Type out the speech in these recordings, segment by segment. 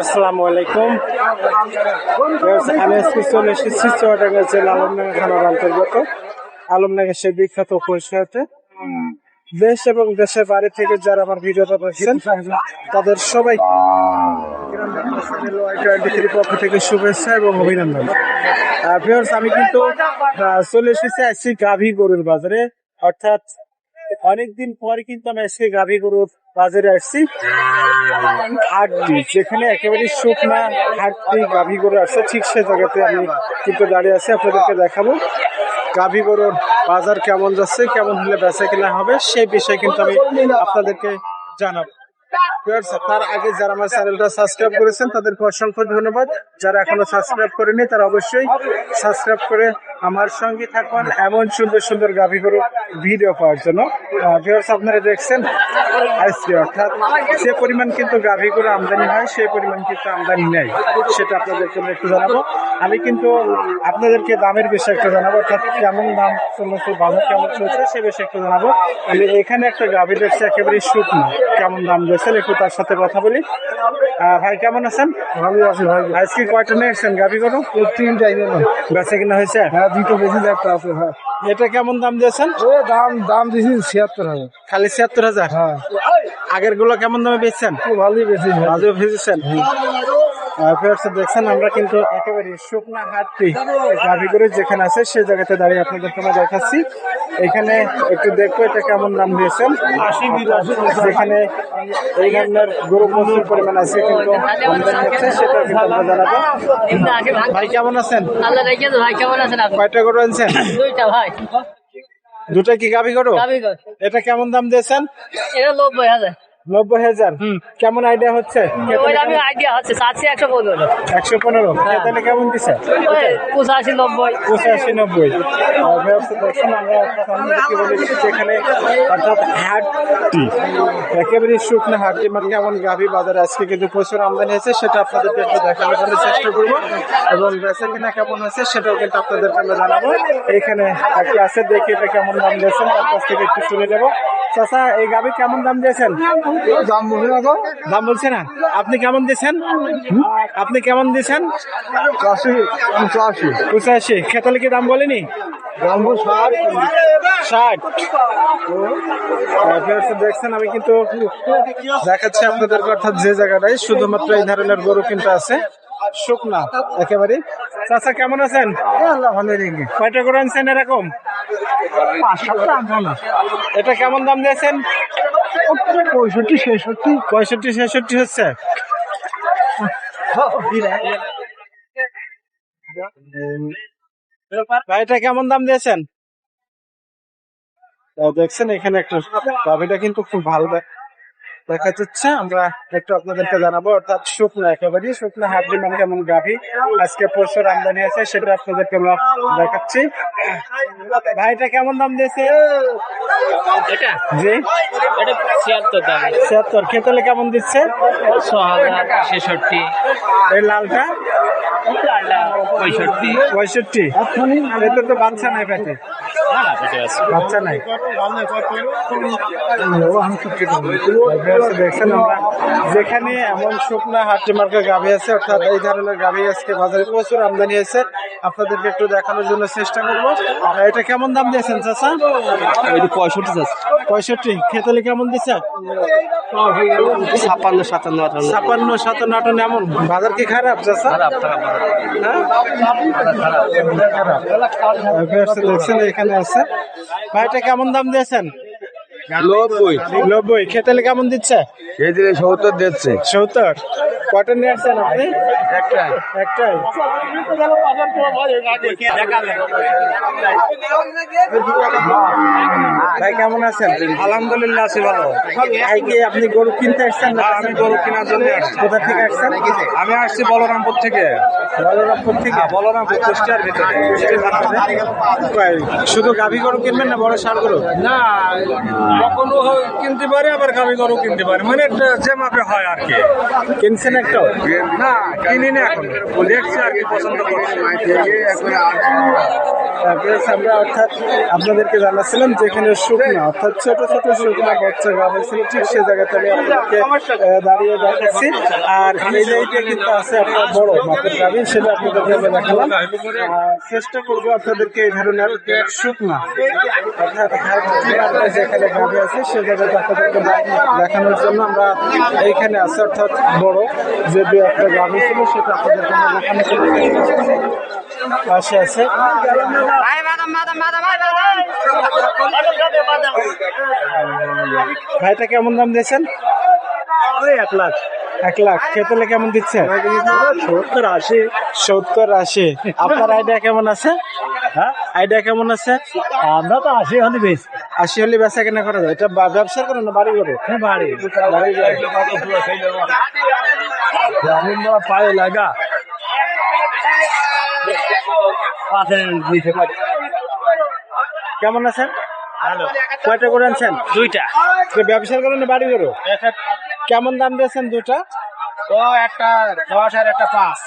আসসালামু আলাইকুম আমি সেই বিখ্যাত দেশ এবং দেশের বাইরে থেকে যারা আমার ভিডিওটা তাদের সবাই পক্ষ থেকে শুভেচ্ছা এবং অভিনন্দন। ভিউয়ার্স আমি কিন্তু চলে এসেছি আজকে গাভী গরুর বাজারে। অর্থাৎ অনেকদিন পরে কিন্তু আমি আজকে গাভী গরুর বাজারে আসছি। হাটটি, যেখানে একেবারে শুকনা হাটটি গাভী গরু আসছে, ঠিক সে জায়গাতে আমি কিন্তু দাঁড়িয়ে আছি, আপনাদেরকে দেখাবো। গাভী গরুর বাজার কেমন যাচ্ছে, কেমন হলে বেচা কিনা হবে, সেই বিষয়ে কিন্তু আমি আপনাদেরকে জানাব। তার আগে যারা আমার চ্যানেলটা সাবস্ক্রাইব করেছেন, তাদেরকে অসংখ্য ধন্যবাদ। যারা এখনও সাবস্ক্রাইব করেনি তারা অবশ্যই সাবস্ক্রাইব করে আমার সঙ্গে থাকবেন এমন সুন্দর সুন্দর গাভী গরু ভিডিও পাওয়ার জন্য। ভিউয়ার্স আপনারা দেখছেন আজকে অর্থাৎ যে পরিমাণ কিন্তু গাভী গরু আমদানি হয় সেই পরিমাণ কিন্তু আমদানি নেই সেটা আপনাদেরকে আমি একটু জানাব। আমি কিন্তু আপনাদেরকে দামের বিষয়ে একটু জানাব অর্থাৎ কেমন দাম চলছে বাজার কেমন চলছে সে বিষয়ে একটু জানাব। আমি এখানে একটা গাভী দেখছি একেবারে শুকনো কেমন দাম দিয়েছেন একটু তার সাথে কথা বলি। ভাই কেমন আছেন? ভালো আছি ভাই। আজকে কয়টা নিয়ে এসছেন গাভী গরু? তিনটাই বেচা কিনা হয়েছে? হ্যাঁ দুটো বেশি একটা আছে হ্যাঁ। এটা কেমন দাম দিয়েছেন? ও দাম দাম দিয়েছি ছিয়াত্তর হাজার। খালি ছিয়াত্তর হাজার? হ্যাঁ। আগেরগুলো কেমন দামে বেচছেন? খুব ভালোই বেশি ভালো ভেজেছেন দেখছেন আমরা কিন্তু একেবারে শুকনা হাটটি গাভি করে যেখানে আছে সেই জায়গাতে দাঁড়িয়ে আপনাদেরকে আমরা দেখাচ্ছি। এখানে একটু দেখব এটা কেমন দাম দিয়েছেন। যেখানে এই ধরনের গরু প্রচুর পরিমাণ আছে কিন্তু সেটা কিন্তু আমরা জানাব। ভাই কেমন আছেন? ভাই কেমন আছেন কয়টা গরু আনছেন? দুইটা ভাই। দুটা কি গাভি গরু। এটা কেমন দাম দিয়েছেন? এটা নব্বই হাজার। নব্বই হাজার। কেমন আইডিয়া হচ্ছে? আমি আইডিয়া হচ্ছে চাচ্ছি একশো পনেরো। একশো পনেরো। তাহলে কেমন দিছে? পঁচাশি নব্বই। পঁচাশি নব্বই। যেখানে অর্থাৎ হাটটি একেবারে শুকনো হাটটি মানে কেমন গাভী বাজারে আজকে কিন্তু প্রচুর আমদানি হয়েছে সেটা আপনাদেরকে একটু দেখানোর জন্য চেষ্টা করব। এবং বেচা কিনা কেমন হয়েছে সেটাও কিন্তু আপনাদেরকে আমরা জানাব। এখানে একটি আছে দেখি এটা কেমন দাম দিয়েছেন তার কাছ থেকে একটু শুনে যাব চাচা এই গাভী কেমন দাম দিয়েছেন? দাম বসে না তো দাম বলছে না? আপনি কেমন দিয়েছেন? আপনি কেমন দিয়েছেন? পঁচাশি পঁচাশি। খেতালে কি দাম বলেনি? দাম ষাট। ষাট। দেখছেন আমি কিন্তু দেখাচ্ছি আপনাদের অর্থাৎ যে জায়গাটায় শুধুমাত্র এই ধরনের গরু কিন্তু আছে। শুকনা একেবারে চাচা কেমন আছেন? আল্লাহ ভালো রেখে কয়টা গরু আনছেন এরকম? এটা কেমন দাম দিয়েছেন? পঁয়ষট্টি ছেষট্টি। পঁয়ষট্টি ছেষট্টি হচ্ছে। ভাই, এটা কেমন দাম দিয়েছেন? দেখছেন এখানে একটা গাভিটা কিন্তু খুব ভালো দেখা যাচ্ছে আমরা একটু আপনাদেরকে জানাব অর্থাৎ শুকনো একেবারে শুকনো হাড্ডি মানে কেমন গাভি। আজকে প্রচুর আমদানি আছে সেটা আপনাদেরকে আমরা দেখাচ্ছি। ভাইটা কেমন দাম দিয়েছে? জি। ছিয়াত্তর দাম। ছিয়াত্তর। খেতলে কেমন দিচ্ছে? ছ হাজার ছেষট্টি। এই লালটা পঁয়ষট্টি। পঁয়ষট্টি। এতে তো বাচ্চা নাই পেটে। বাচ্চা নাই দেখছেন আমরা যেখানে এমন শুকনা হাটে মার্কা গাভী আছে অর্থাৎ এই ধরনের গাভী আজকে বাজারে প্রচুর আমদানি আছে আপনাদেরকে একটু দেখানোর জন্য চেষ্টা করব এটা কেমন দাম দিয়েছেন চাচা পঁয়ষট্টি পঁয়ষট্টি খেতলে কেমন দিচ্ছে ছাপান্ন সাতান্ন আটান্ন ছাপান্ন সাতান্ন আটান্ন এমন বাজার কি খারাপ চাচা হ্যাঁ? খারাপ দেখছেন এখানে আছে। ভাইটা কেমন দাম দিয়েছেন? নব্বই। নব্বই। খেতে কেমন দিচ্ছে? সত্তর দিচ্ছে। সত্তর? কটা নিয়ে আসছেন আপনি? একটাই। একটাই। ভাই কেমন আছেন? আলহামদুলিল্লাহ আছি ভালো। ভাই কি আপনি গরু কিনতে আসছেন না আমি গরু কেনার জন্য আসছি। কোথা থেকে আসছেন? আমি আসছি বলরামপুর থেকে। বলরামপুর থেকে? হ্যাঁ, বলরামপুর কুষ্টিয়ার ভিতরে। শুধু গাভী গরু কিনবেন না বড় সার গরু? না কখনো কিনতে পারে আবার গাভী গরু কিনতে পারে। মানে একটা যে মাপে হয় আর কি। কিনছেন কিনছেন একটাও না কিনি না এখন। দেখছি আর কি পছন্দ করছি তারপরে আমরা অর্থাৎ আপনাদেরকে জানাচ্ছিলাম যেখানে শুকনা অর্থাৎ ছোট ছোট শুকনা বাচ্চা গা হয়েছিল ঠিক সেই জায়গাতে আমি আপনাদেরকে দাঁড়িয়ে দেখাচ্ছি। আর এই জায়গাটা কিন্তু আছে আপনার বড় মাপের গাভি সেটা আপনাদেরকে আমরা দেখালাম। চেষ্টা করব আপনাদেরকে এই ধরনের শুকনা অর্থাৎ যেখানে গাভি আছে সে জায়গাতে আপনাদেরকে দেখানোর জন্য আমরা এইখানে আছে অর্থাৎ বড়। যে দু একটা গাভি ছিল সেটা জন্য পাশে আছে। ভাইটা কেমন দাম দিয়েছেন? এক লাখ। এক লাখ। খেতেলে কেমন দিচ্ছে সত্তর আশি। সত্তর আশি। আপনার আইডিয়া কেমন আছে? হ্যাঁ? আইডিয়া কেমন আছে? আমরা তো আশি হলে বেশ। আশি হলে বেচা কেনা করা যায়। এটা ব্যবসা করো না বাড়ি করো হ্যাঁ বাড়ি। বাড়ি পায়ে লাগা কেমন আছেন? ভালো। কয়টা করে আনছেন? দুইটা। ব্যবসার করো না বাড়ি করো কেমন দাম দিয়েছেন দুটা ও একটা দশ আর একটা পাঁচ।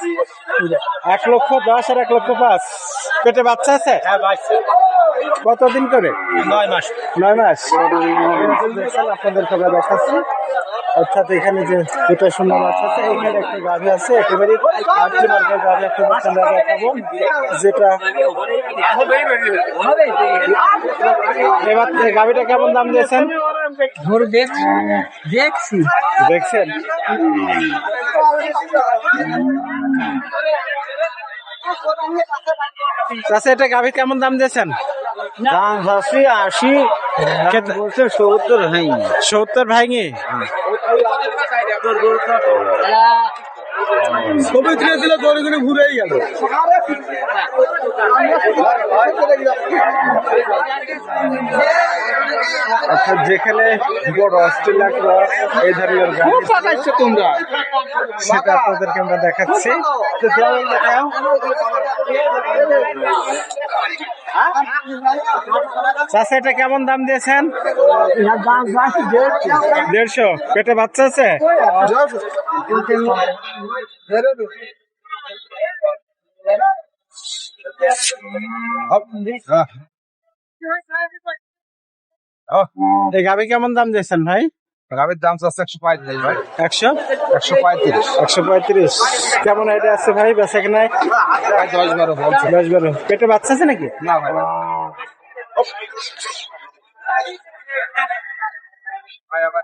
এক লক্ষ দশ আর এক লক্ষ পাঁচ। পেটে বাচ্চা আছে? হ্যাঁ কতদিন করে? নয় মাস। নয় মাস। আপনাদের আমরা দেখাচ্ছি। অর্থাৎ এখানে যে দুটা সুন্দর মাছ আছে এখানে একটা গাভি আছে একেবারে আটটি মার্কের গাভি একটা বাচ্চা দেখাবো যেটা এবার গাভিটা কেমন দাম দিয়েছেন? ধরে দেখছি দেখছেন? চাষা এটা গাভি কেমন দাম দিয়েছেন? দাম আশি আশি বলছে সত্তর হয়নি সত্তর ভাইঙে ছবি তুলেছিল দৌড়ে দৌড়ে ঘুরেই গেল অর্থাৎ যেখানে বড় অস্ট্রেলিয়া ক্রস এই ধরনের তোমরা। সেটা আপনাদেরকে আমরা দেখাচ্ছি। তো দেখাও। চাচা এটা কেমন দাম দিয়েছেন? দেড়শো। পেটে বাচ্চা আছে? এই গাবি কেমন দাম দিয়েছেন ভাই? গাভীর দাম চাচ্ছে একশো পঁয়ত্রিশ ভাই। একশো? একশো পঁয়ত্রিশ। একশো পঁয়ত্রিশ। কেমন আইডিয়া আছে ভাই বেচা কেনায় দশ বারো দশ বারো। পেটে বাচ্চা আছে নাকি? না ভাই। ভাই আবার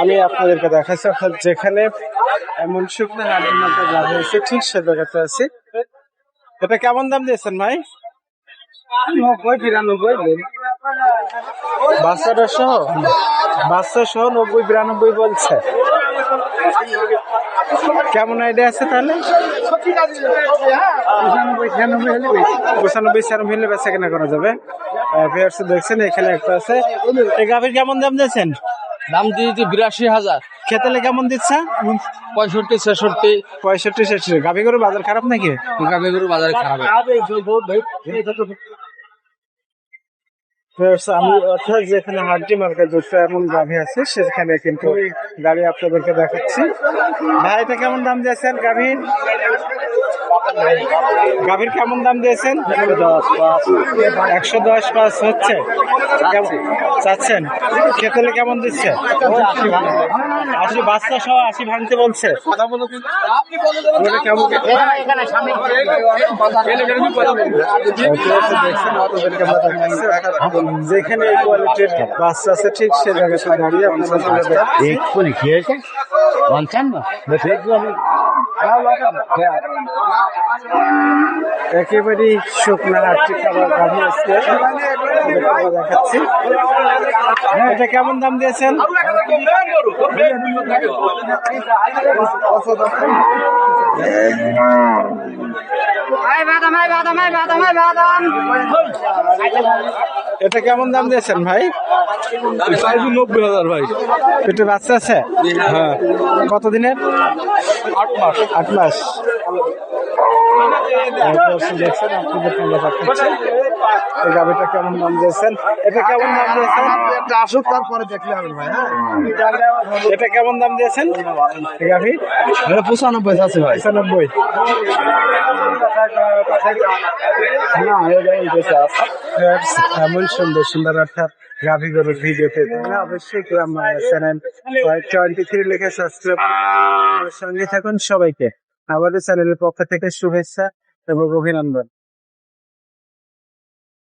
আমি আপনাদেরকে দেখাচ্ছি অর্থাৎ যেখানে এমন শুকনো হাটের মধ্যে হয়েছে, ঠিক সে জায়গাতে আছি। এটা কেমন দাম দিয়েছেন ভাই? নব্বই, বিরানব্বই বাচ্চাটা সহ? বাচ্চা সহ নব্বই বিরানব্বই বলছে। কেমন আইডিয়া আছে তাহলে? পঁচানব্বই ছিয়ানব্বই হলে বেচা কেনা করা যাবে। দেখছেন এখানে একটা আছে। এই গাভির কেমন দাম দিয়েছেন? দাম দিয়েছি বিরাশি হাজার। খেতেলে কেমন দিচ্ছে? পঁয়ষট্টি ছেষট্টি। পঁয়ষট্টি ছেষট্টি। গাভী করে বাজার খারাপ নাকি? গাভী গরু বাজার খারাপ। যেখানে হাড্ডি মার্কেট দুটো এমন গাভি আছে, সেখানে কিন্তু গাড়ি আপনাদেরকে দেখাচ্ছি। ভাই, এটা কেমন দাম দিয়েছেন গাভীর? গাভীর কেমন দাম দিয়েছেন? একশো দশ পাঁচ হচ্ছে। চাচ্ছেন? খেতলে কেমন দিচ্ছে? আশি বাচ্চা সহ আশি ভাঙতে বলছে। যেখানে বাচ্চা আছে, ঠিক সে জায়গায় দাঁড়িয়ে একেবারেই শুকনা আটটি খাবার দেখাচ্ছি। হ্যাঁ, এটা কেমন দাম দিয়েছেন? এটা কেমন দাম দিয়েছেন ভাই? নব্বই হাজার ভাই। পেটে বাচ্চা আছে? হ্যাঁ। কতদিনের? আট মাস। আট মাস। দেখছেন আপনাদের তোমরা দেখাচ্ছি এই গাভিটা কেমন দিয়েছেন? এটা কেমন দিয়েছেন? একটা আসুক তারপরে দেখলে হবে ভাই হ্যাঁ। এটা কেমন দাম দিয়েছেন? গাভি? পঁচানব্বই আছে ভাই। পঁচানব্বই। না এমন সুন্দর সুন্দর অর্থাৎ গাভি গরুর ভিডিও পেতে অবশ্যই চ্যানেল টোয়েন্টি থ্রি লিখে সাবস্ক্রাইব সঙ্গে থাকুন সবাইকে। আমাদের চ্যানেলের পক্ষ থেকে শুভেচ্ছা এবং অভিনন্দন।